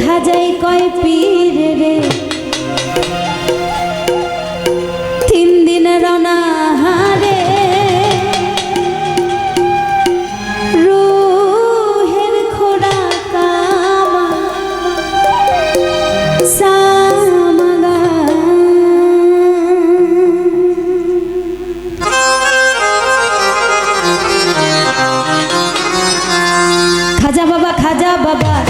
খাজাই কয় পীর রে। তিন দিন রনা হারে। রুহের খোড়া খাজা বাবা খাজা বাবা।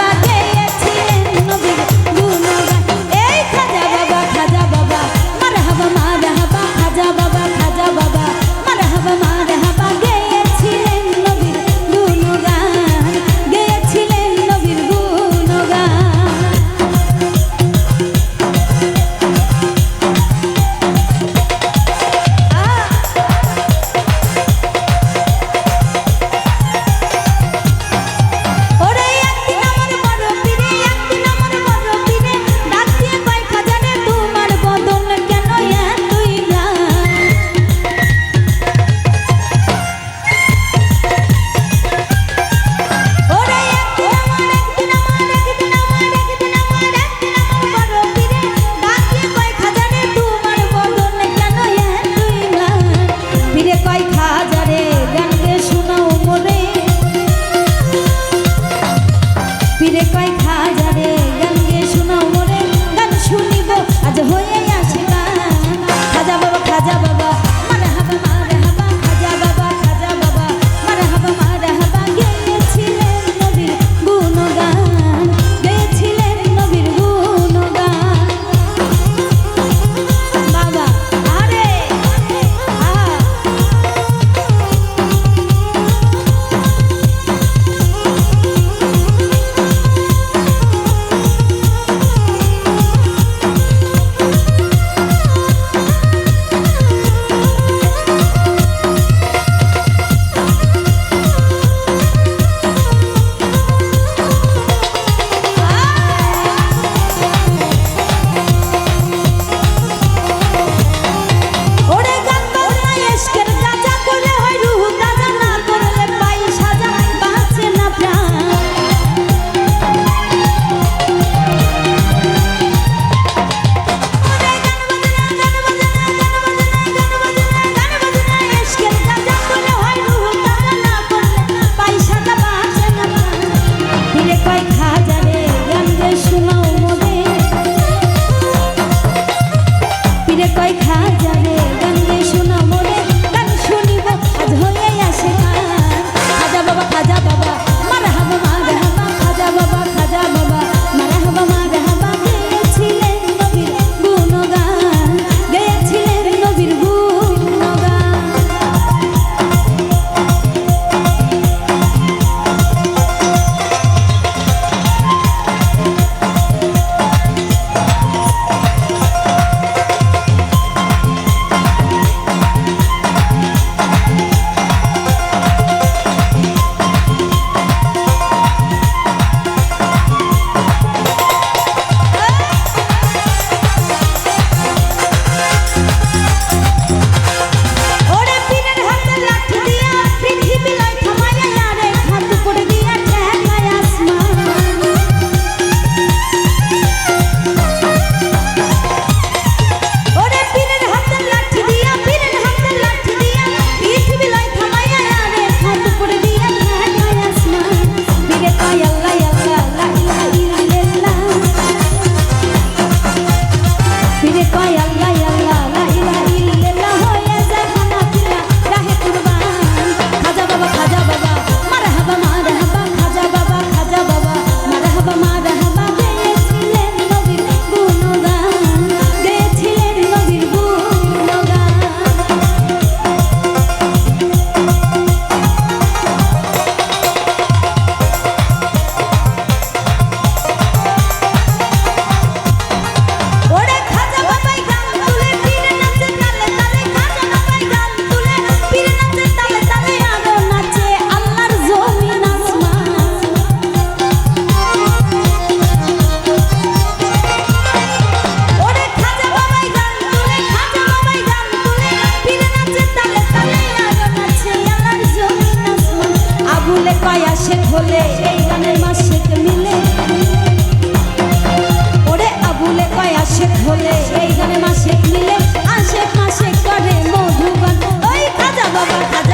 ফিরে কয় খাজারে। বলে এই গানে মাসে মিলে আশেক মাসে করে মধুবন ওই খাজা বাবা খাজা